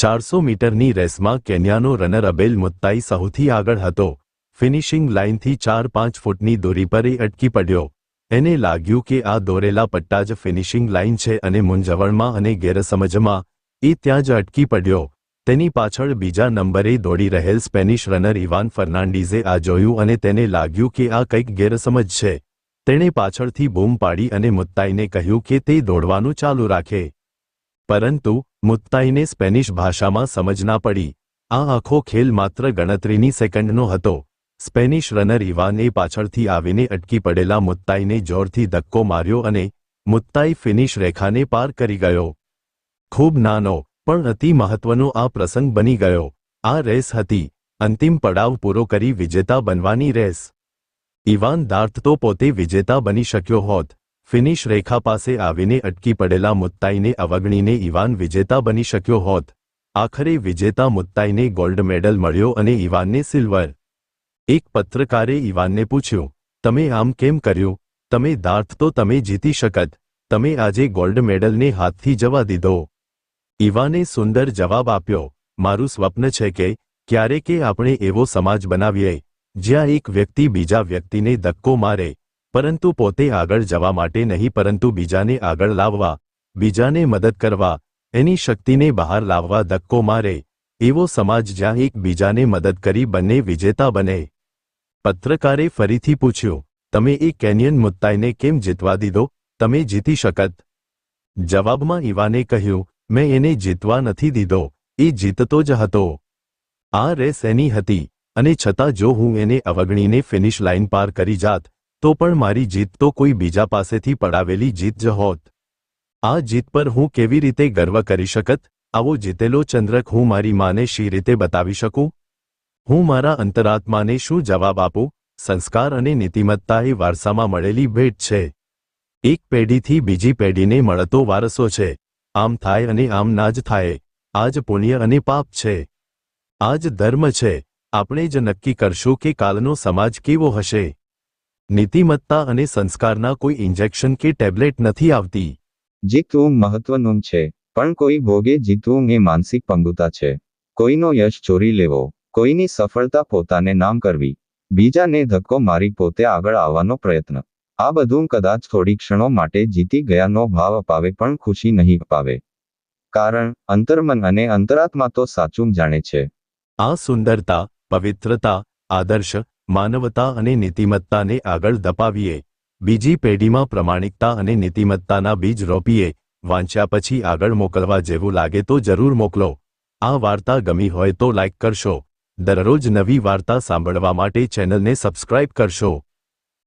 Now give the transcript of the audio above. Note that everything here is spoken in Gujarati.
ચારસો મીટરની રેસમાં કેન્યાનો રનર અબેલ મુત્તાઈ સૌથી આગળ હતો. ફિનિશિંગ લાઇનથી ચાર પાંચ ફૂટની દૂરી પર એ અટકી પડ્યો. એને લાગ્યું કે આ દોરેલા પટ્ટા જ ફિનિશિંગ લાઇન છે અને મૂંઝવણમાં અને ગેરસમજમાં, એ ત્યાં જ અટકી પડ્યો. તેની પાછળ બીજા નંબરે દોડી રહેલ સ્પેનિશ રનર ઇવાન ફર્નાન્ડીઝે આ જોયું અને તેને લાગ્યું કે આ કંઈક ગેરસમજ છે. તેણે પાછળથી બૂમ પાડી અને મુત્તાઈને કહ્યું કે તે દોડવાનું ચાલુ રાખે. પરંતુ મુત્તાઈને સ્પેનિશ ભાષામાં સમજ ના પડી. આ આખો ખેલ માત્ર ગણતરીની સેકન્ડનો હતો. સ્પેનિશ રનર ઇવાને પાછળથી આવીને અટકી પડેલા મુત્તાઈને જોરથી ધક્કો માર્યો અને મુત્તાઈ ફિનિશ રેખાને પાર કરી ગયો. ખૂબ નાનો, પણ અતિ મહત્વનો આ પ્રસંગ બની ગયો. આ રેસ હતી. અંતિમ પડાવ પૂરો કરી વિજેતા બનવાની રેસ. ઇવાન દાર્થ તો પોતે વિજેતા બની શક્યો હોત. ફિનિશ રેખા પાસે આવીને અટકી પડેલા મુત્તાઈને અવગણીને ઇવાન વિજેતા બની શક્યો હોત. આખરે વિજેતા મુત્તાઈને ગોલ્ડ મેડલ મળ્યો અને ઇવાનને સિલ્વર. એક પત્રકારે ઇવાનને પૂછ્યું, તમે આમ કેમ કર્યું? તમે દાર્થ તો તમે જીતી શકત. તમે આજે ગોલ્ડ મેડલને હાથથી જવા દીધો. ઇવાને સુંદર જવાબ આપ્યો, મારું સ્વપ્ન છે કે ક્યારેકે આપણે એવો સમાજ બનાવીએ, જ્યાં એક વ્યક્તિ બીજા વ્યક્તિને ધક્કો મારે પરંતુ પોતે આગળ જવા માટે નહીં, પરંતુ બીજાને આગળ લાવવા, બીજાને મદદ કરવા, એની શક્તિને બહાર લાવવા ધક્કો મારે, એવો સમાજ જ્યાં એક બીજાને મદદ કરી બંને વિજેતા બને. પત્રકારે ફરીથી પૂછ્યું, તમે એ કેનિયન મુત્તાઈને કેમ જીતવા દીધો? તમે જીતી શકત. જવાબમાં ઇવાને કહ્યું, મેં એને જીતવા નથી દીધો, એ જીતતો જ હતો. આ રેસ એની હતી, અને છતાં જો હું એને અવગણીને ફિનિશ લાઇન પાર કરી જાત તો પણ મારી જીત તો કોઈ બીજા પાસેથી પડાવેલી જીત જ હોત. આ જીત પર હું કેવી રીતે ગર્વ કરી શકત? આવો જીતેલો ચંદ્રક હું મારી માને શી રીતે બતાવી શકું? હું મારા અંતરાત્માને શું જવાબ આપું? સંસ્કાર અને નીતિમત્તા એ વારસામાં મળેલી ભેટ છે. એક પેઢીથી બીજી પેઢીને મળતો વારસો છે. આમ થાય અને આમ ના જ થાય. આ જ પુણ્ય અને પાપ છે. આ જ ધર્મ છે. આપણે જ નક્કી કરશું કે કાલનો સમાજ કેવો હશે. નીતિમત્તા અને સંસ્કારના કોઈ ઇન્જેક્શન કે ટેબ્લેટ નથી આવતી. જીતવું મહત્વનું છે પણ કોઈ ભોગે જીતવું એ માનસિક પંગુતા છે. કોઈનો યશ ચોરી લેવો કોઈની સફળતા પોતાને નામ કરવી બીજાને ધક્કો મારી પોતે આગળ આવવાનો પ્રયત્ન. આ બધું કદાચ થોડી ક્ષણો માટે જીતી ગયાનો ભાવ અપાવે પણ ખુશી નહીં અપાવે. કારણ અંતર્મન અને અંતરાત્મા તો સાચું જાણે છે. આ સુંદરતા પવિત્રતા આદર્શ માનવતા અને નીતિમત્તાને આગળ ધપાવીએ. બીજી પેઢીમાં પ્રમાણિકતા અને નીતિમત્તાના બીજ રોપીએ. વાંચ્યા પછી આગળ મોકલવા જેવું લાગે તો જરૂર મોકલો. આ વાર્તા ગમી હોય તો લાઇક કરશો. દરરોજ નવી વાર્તા સાંભળવા માટે ચેનલને સબસ્ક્રાઇબ કરશો.